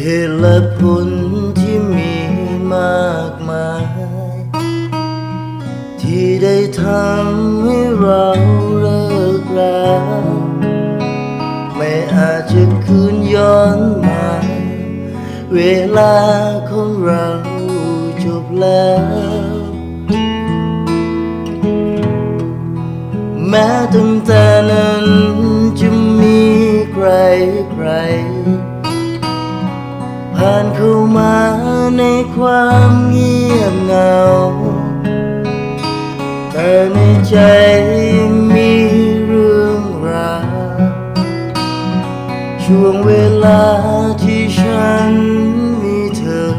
เหตุและผลที่มีมากมาย ที่ได้ทำให้เราเลิกลาไม่อาจจะคืนย้อนมา เวลาของเราจบแล้ว แม้ตั้งแต่นั้น ความเงียบเหงา แต่ในใจมีเรื่องราวช่วงเวลาที่ฉันมีเธอ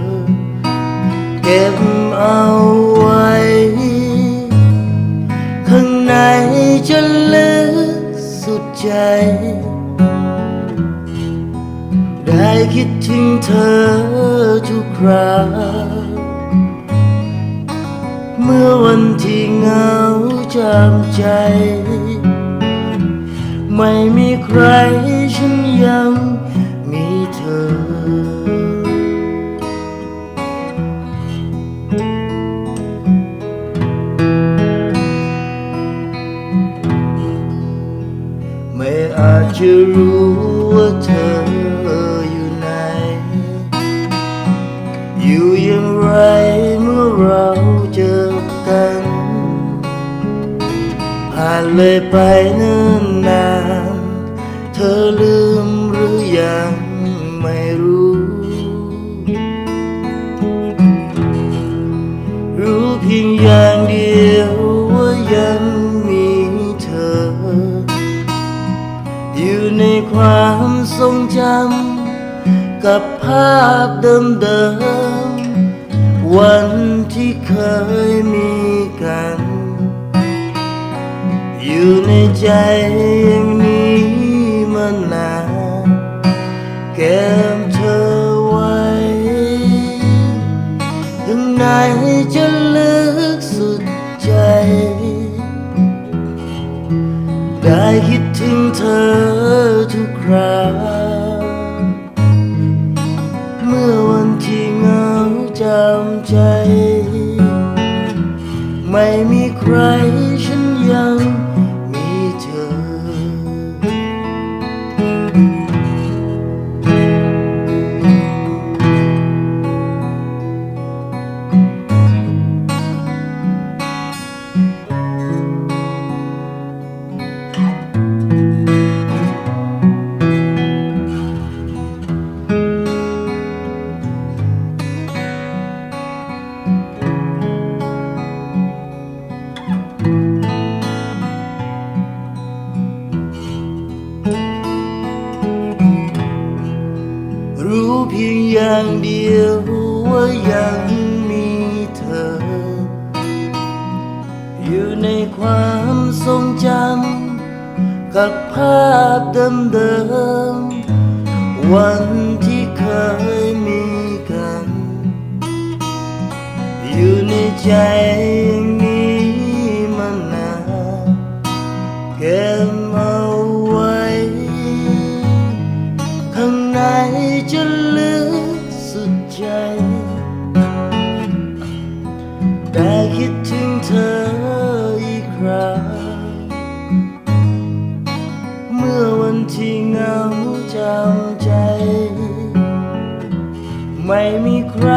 เก็บเอาไว้ ข้างในจะลึกสุดใจ คิดถึงเธอทุกคราเมื่อวันที่เหงาจำใจ ไม่มีใครฉันยังมีเธอ ไม่อาจจะรู้ว่าเธอ อยู่อย่างไรเมื่อเราเจอกัน ผ่านเลยไปเนิ่นนาน เธอลืมหรือยังไม่รู้ รู้เพียงอย่างเดียวว่ายังมีเธอ อยู่ในความทรงจำ กับภาพเดิมๆ วันที่เคยมีกัน อยู่ในใจอย่างนี้มานานเก็บเธอไว้ข้างในจะลึกสุดใจ ได้คิดถึงเธอทุกครา ไม่มีใครฉันยัง อย่างเดียวว่ายังมีเธอ อยู่ในความทรงจำกับภาพเดิมๆวันที่เคยมีกัน อยู่ในใจอย่างนี้มานานเก็บ นที่เหงาจำใจ ไม่มีใคร